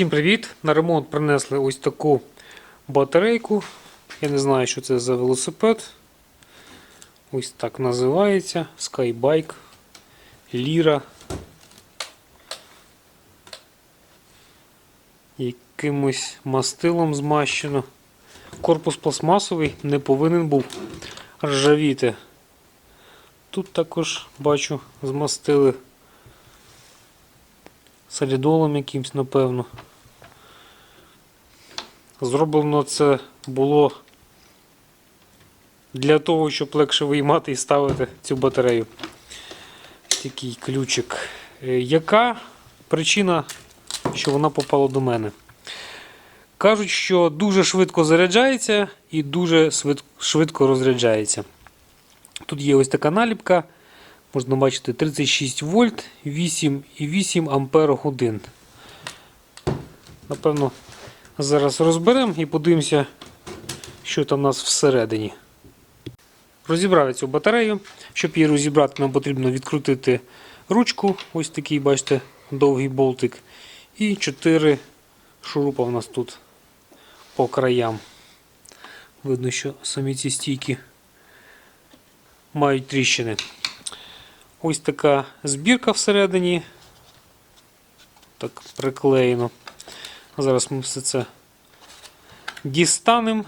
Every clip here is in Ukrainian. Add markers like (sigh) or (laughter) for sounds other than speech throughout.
Всім привіт! На ремонт принесли ось таку батарейку. Я не знаю, що це за велосипед. Ось так називається. Skybike. Ліра. Якимось мастилом змащено. Корпус пластмасовий не повинен був ржавіти. Тут також бачу змастили солідолом якимсь, напевно. Зроблено це було для того, щоб легше виймати і ставити цю батарею. Такий ключик. Е, Яка причина, що вона попала до мене? Кажуть, що дуже швидко заряджається і дуже швидко розряджається. Тут є ось така наліпка. Можна бачити 36 вольт, 8,8 ампер годин. Напевно, зараз розберемо і подивимося, що там у нас всередині. Розібрав я цю батарею. Щоб її розібрати, нам потрібно відкрутити ручку. Ось такий, бачите, довгий болтик. І 4 шурупа у нас тут по краям. Видно, що самі ці стійки мають тріщини. Ось така збірка всередині. Так, приклеєно. Зараз ми все це дістанемо,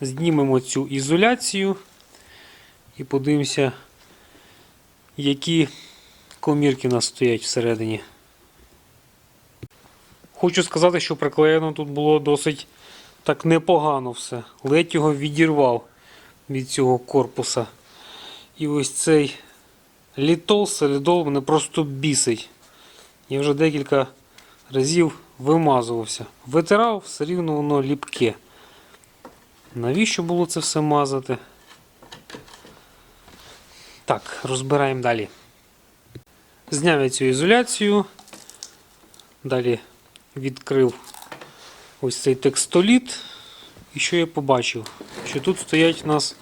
знімемо цю ізоляцію і подивимося, які комірки у нас стоять всередині. Хочу сказати, що приклеєно тут було досить так непогано все. Ледь його відірвав від цього корпуса. І ось цей літол, солідол мене просто бісить. Я вже декілька разів вимазувався. Витирав, все рівно воно ліпке. Навіщо було це все мазати? Так, розбираємо далі. Зняв я цю ізоляцію. Далі відкрив ось цей текстоліт. І що я побачив? Що тут стоять у нас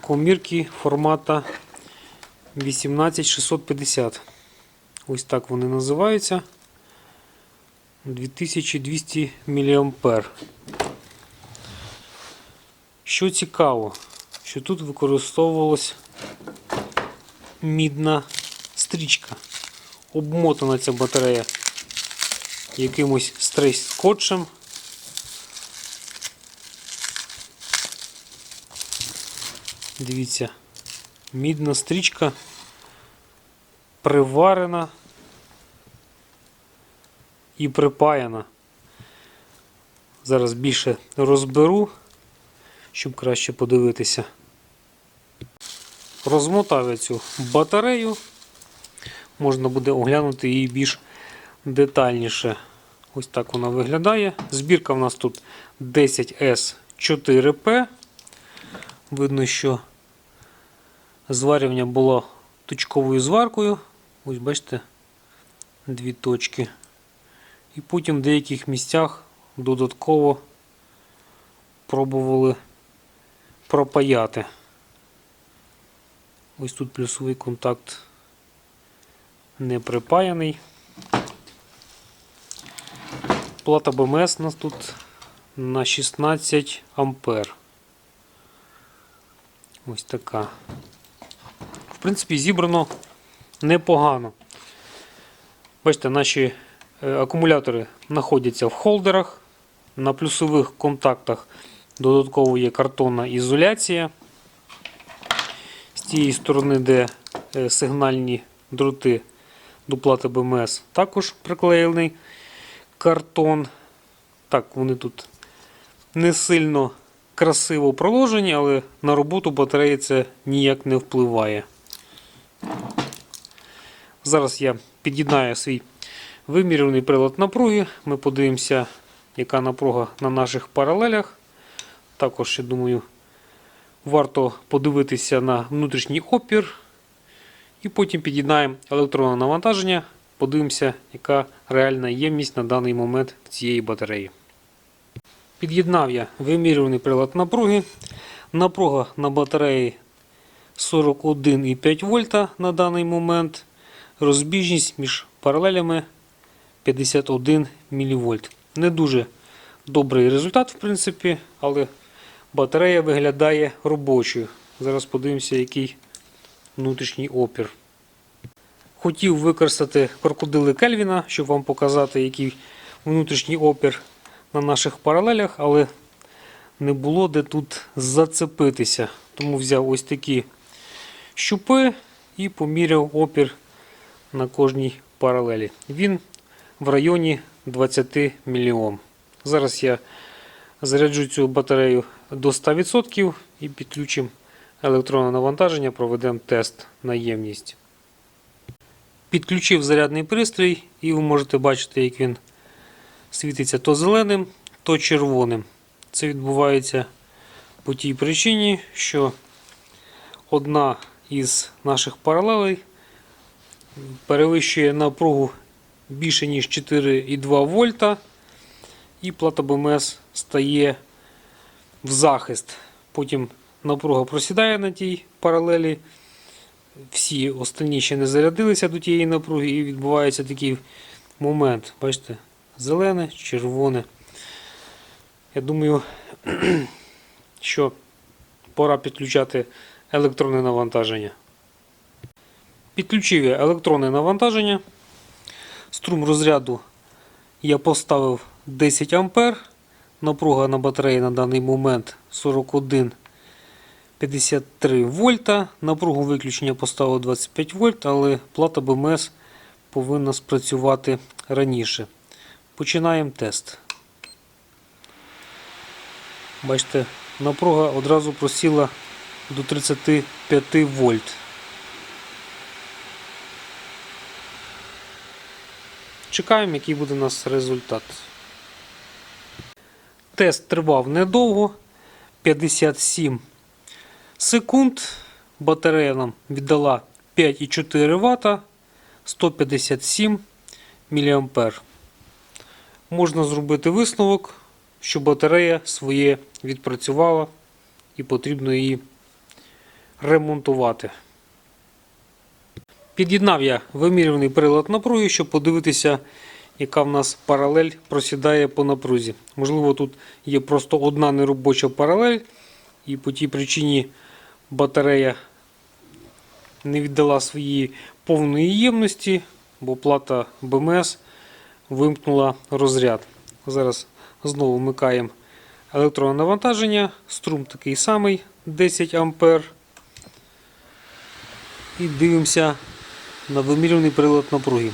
комірки формата 18650. Ось так вони називаються. 2200 мА. Що цікаво, що тут використовувалась мідна стрічка. Обмотана ця батарея якимось стрейс-скотчем. Дивіться, мідна стрічка приварена і припаяна. Зараз більше розберу, щоб краще подивитися. Розмотав я цю батарею. Можна буде оглянути її більш детальніше. Ось так вона виглядає. Збірка в нас тут 10S4P. Видно, що зварювання було точковою зваркою. Ось бачите, дві точки. І потім в деяких місцях додатково пробували пропаяти. Ось тут плюсовий контакт не припаяний. Плата БМС у нас тут на 16 ампер. Ось така. В принципі, зібрано непогано. Бачите, наші акумулятори знаходяться в холдерах. На плюсових контактах додатково є картонна ізоляція. З тієї сторони, де е, сигнальні дроти до плати БМС, також приклеєний картон. Так, вони тут не сильно красиво проложені, але на роботу батареї це ніяк не впливає. Зараз я під'єднаю свій вимірюваний прилад напруги. Ми подивимося, яка напруга на наших паралелях. Також, я думаю, варто подивитися на внутрішній опір. І потім під'єднаємо електронне навантаження, подивимося, яка реальна ємність на даний момент цієї батареї. Під'єднав я вимірюваний прилад напруги. Напруга на батареї 41,5 вольта на даний момент. Розбіжність між паралелями 51 мВ. Не дуже добрий результат, в принципі, але батарея виглядає робочою. Зараз подивимося, який внутрішній опір. Хотів використати крокодили Кельвіна, щоб вам показати, який внутрішній опір на наших паралелях, але не було де тут зацепитися. Тому взяв ось такі щупи і поміряв опір на кожній паралелі. Він в районі 20 мільйом. Зараз я заряджу цю батарею до 100% і підключимо електронне навантаження, проведемо тест на ємність. Підключив зарядний пристрій, і ви можете бачити, як він світиться то зеленим, то червоним. Це відбувається по тій причині, що одна із наших паралелей перевищує напругу більше ніж 4,2 вольта, і плата БМС стає в захист. Потім напруга просідає на тій паралелі. Всі останні ще не зарядилися до тієї напруги, і відбувається такий момент. Бачите, зелене, червоне. Я думаю, (clears throat) що пора підключати електронне навантаження. Підключив я електронне навантаження. Струм розряду я поставив 10 А. Напруга на батареї на даний момент 41,53 вольта. Напругу виключення поставив 25 вольт, але плата БМС повинна спрацювати раніше. Починаємо тест. Бачите, напруга одразу просіла до 35 вольт. Чекаємо, який буде у нас результат. Тест тривав недовго. 57 секунд. Батарея нам віддала 5,4 Вт 157 мА. Можна зробити висновок, що батарея своє відпрацювала і потрібно її ремонтувати. Під'єднав я вимірюваний прилад напруги, щоб подивитися, яка в нас паралель просідає по напрузі. Можливо, тут є просто одна неробоча паралель, і по тій причині батарея не віддала своєї повної ємності, бо плата БМС вимкнула розряд. Зараз знову вмикаємо електронне навантаження, струм такий самий 10 А. І дивимося на вимірюваний прилад напруги.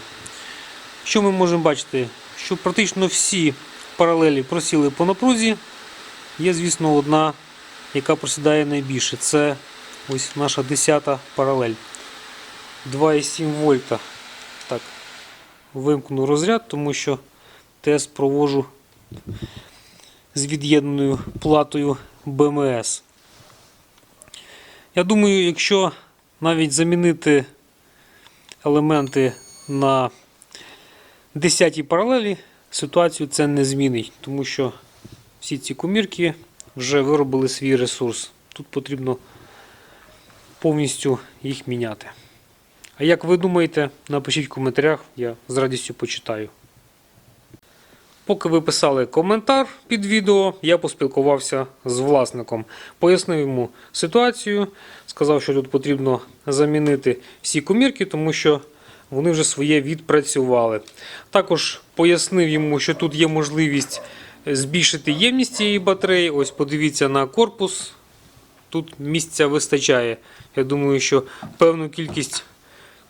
Що ми можемо бачити? Що практично всі паралелі просіли по напрузі. Є, звісно, одна, яка просідає найбільше. Це ось наша 10 паралель. 2,7 вольта. Так, вимкну розряд, тому що тест провожу з від'єднаною платою БМС. Я думаю, якщо навіть замінити елементи на 10 паралелі, ситуацію це не змінить, тому що всі ці комірки вже виробили свій ресурс. Тут потрібно повністю їх міняти. А як ви думаєте, напишіть в коментарях, я з радістю почитаю. Поки ви писали коментар під відео, я поспілкувався з власником, пояснив йому ситуацію, сказав, що тут потрібно замінити всі комірки, тому що вони вже своє відпрацювали. Також пояснив йому, що тут є можливість збільшити ємність цієї батареї. Ось подивіться на корпус. Тут місця вистачає. Я думаю, що певну кількість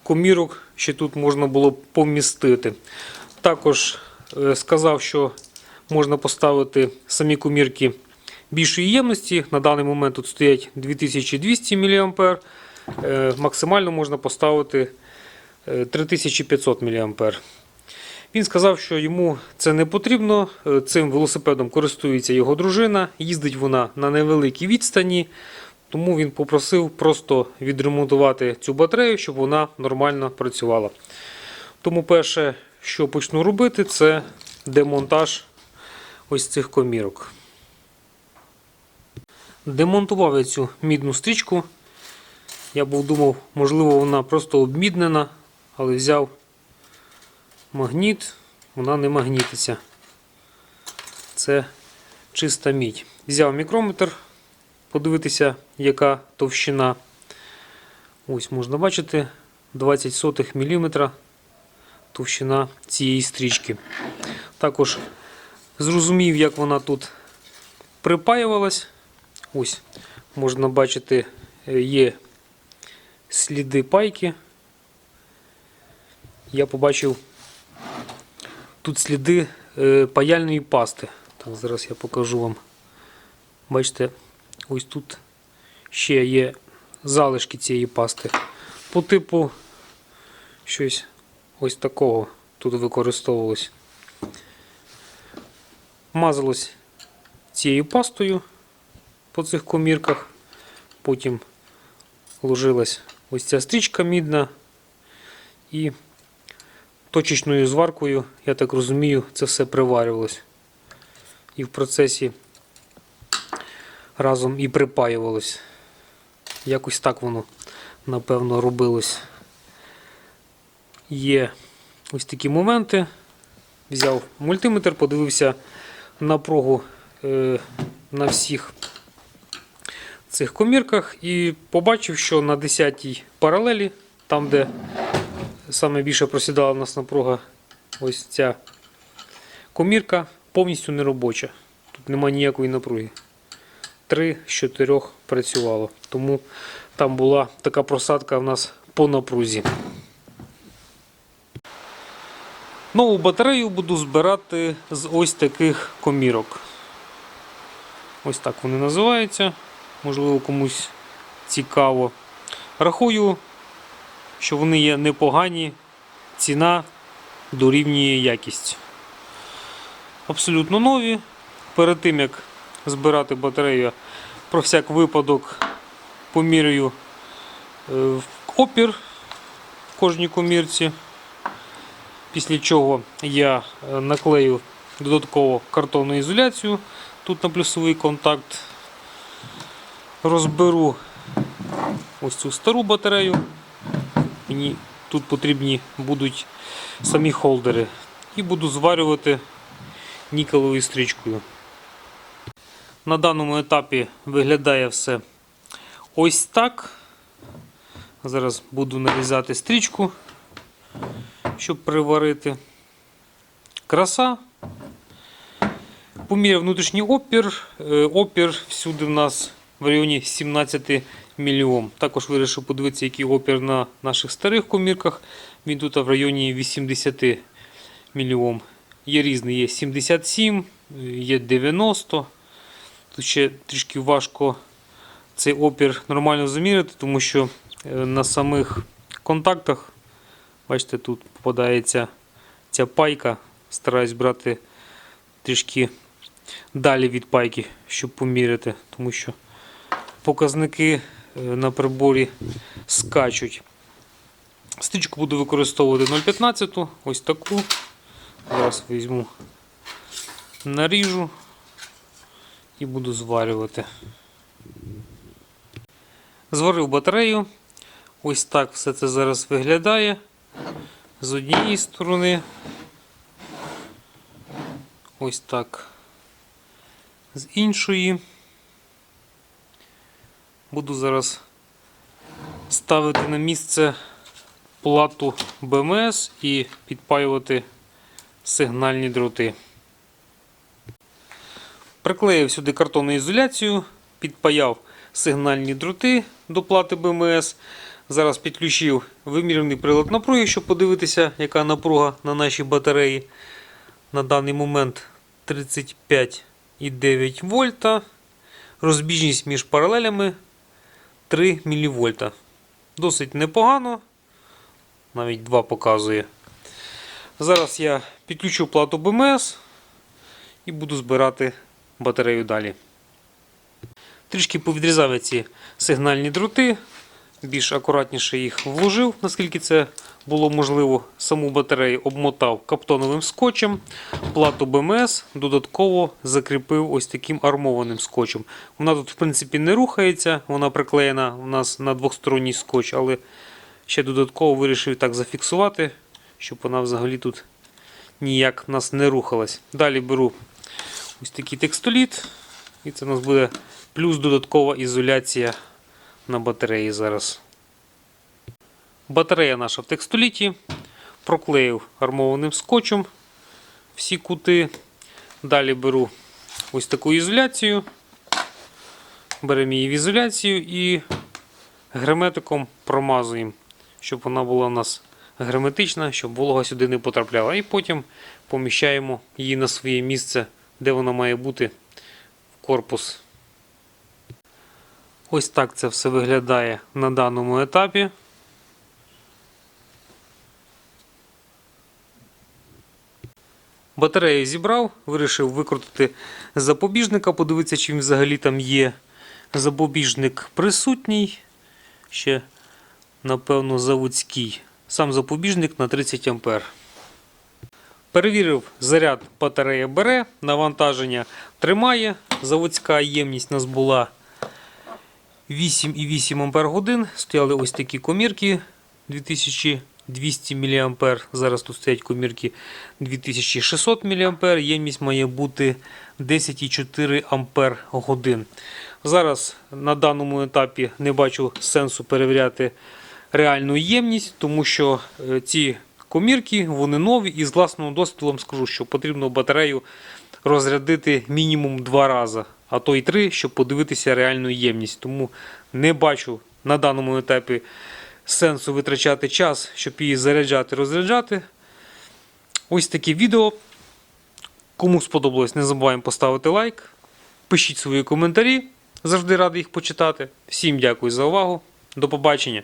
комірок ще тут можна було помістити. Також сказав, що можна поставити самі комірки більшої ємності. На даний момент тут стоять 2200 мА. Е, Максимально можна поставити е, 3500 мА. Він сказав, що йому це не потрібно. Е, Цим велосипедом користується його дружина, їздить вона на невеликій відстані, тому він попросив просто відремонтувати цю батарею, щоб вона нормально працювала. Тому перше, що почну робити, це демонтаж ось цих комірок. Демонтував я цю мідну стрічку. Я був думав, можливо, вона просто обміднена, але взяв магніт вона не магнітиться. Це чиста мідь. Взяв мікрометр, подивитися, яка товщина. Ось можна бачити 20 сотих міліметра товщина цієї стрічки. Також зрозумів, як вона тут припаювалась. Ось можна бачити, е, є сліди пайки. Я побачив тут сліди е, паяльної пасти. Так, зараз я покажу вам. Бачите, ось тут ще є залишки цієї пасти. По типу щось ось такого тут використовувалось. Мазалось цією пастою по цих комірках. Потім ложилась ось ця стрічка мідна і точечною зваркою, я так розумію, це все приварювалось. І в процесі разом і припаювалось. Якось так воно, напевно, робилось. Є ось такі моменти. Взяв мультиметр, подивився напругу е, на всіх цих комірках і побачив, що на 10-й паралелі, там, де саме більше просідала в нас напруга, ось ця комірка повністю неробоча. Тут немає ніякої напруги. Три з чотирьох працювало. Тому там була така просадка в нас по напрузі. Нову батарею буду збирати з ось таких комірок. Ось так вони називаються. Можливо, комусь цікаво. Рахую, що вони є непогані, ціна дорівнює якість. Абсолютно нові. Перед тим як збирати батарею, про всяк випадок поміряю е, опір в кожній комірці. Після чого я е, наклею додатково картонну ізоляцію тут на плюсовий контакт. Розберу ось цю стару батарею. Мені тут потрібні будуть самі холдери. І буду зварювати нікелевою стрічкою. На даному етапі виглядає все ось так. Зараз буду нарізати стрічку, щоб приварити. Краса. Поміряв внутрішній опір. Е, Опір всюди в нас в районі 17 мільйом. Також вирішив подивитися, який опір на наших старих комірках. Він тут в районі 80 мільйом. Є різний, є 77, є 90. Тут ще трішки важко цей опір нормально заміряти, тому що е, на самих контактах, бачите, тут попадається ця пайка. Стараюсь брати трішки далі від пайки, щоб поміряти, тому що показники е, на приборі скачуть. Стрічку буду використовувати 0,15, ось таку. Зараз візьму, наріжу і буду зварювати. Зварив батарею. Ось так все це зараз виглядає. З однієї сторони. Ось так. З іншої. Буду зараз ставити на місце плату БМС і підпаювати сигнальні дроти. Приклеїв сюди картонну ізоляцію, підпаяв сигнальні дроти до плати БМС. Зараз підключив вимірюваний прилад напруги, щоб подивитися, яка напруга на нашій батареї. На даний момент 35,9 вольта. Розбіжність між паралелями 3 мВ. Досить непогано. Навіть 2 показує. Зараз я підключу плату БМС і буду збирати батарею далі. Трішки повідрізав ці сигнальні дроти, більш акуратніше їх вложив, наскільки це було можливо. Саму батарею обмотав каптоновим скотчем, плату БМС додатково закріпив ось таким армованим скотчем. Вона тут, в принципі, не рухається, вона приклеєна у нас на двосторонній скотч, але ще додатково вирішив так зафіксувати, щоб вона взагалі тут ніяк нас не рухалась. Далі беру ось такий текстоліт. І це у нас буде плюс додаткова ізоляція на батареї зараз. Батарея наша в текстоліті. Проклеїв армованим скотчем всі кути. Далі беру ось таку ізоляцію. Беремо її в ізоляцію і герметиком промазуємо, щоб вона була у нас герметична, щоб волога сюди не потрапляла. І потім поміщаємо її на своє місце, де вона має бути в корпус. Ось так це все виглядає на даному етапі. Батарею зібрав, вирішив викрутити запобіжника, подивитися, чи він взагалі там є. Запобіжник присутній. Ще, напевно, заводський. Сам запобіжник на 30 А. Перевірив, заряд батарея бере, навантаження тримає. Заводська ємність у нас була 8,8 Ампер годин. Стояли ось такі комірки 2200 мА. Зараз тут стоять комірки 2600 мА. Ємність має бути 10,4 Ампер годин. Зараз на даному етапі не бачу сенсу перевіряти реальну ємність, тому що е, ці комірки вони нові, і з власного досвіду вам скажу, що потрібно батарею розрядити мінімум два рази, а то й три, щоб подивитися реальну ємність. Тому не бачу на даному етапі сенсу витрачати час, щоб її заряджати, розряджати. Ось таке відео. Кому сподобалось, не забуваємо поставити лайк. Пишіть свої коментарі. Завжди радий їх почитати. Всім дякую за увагу. До побачення.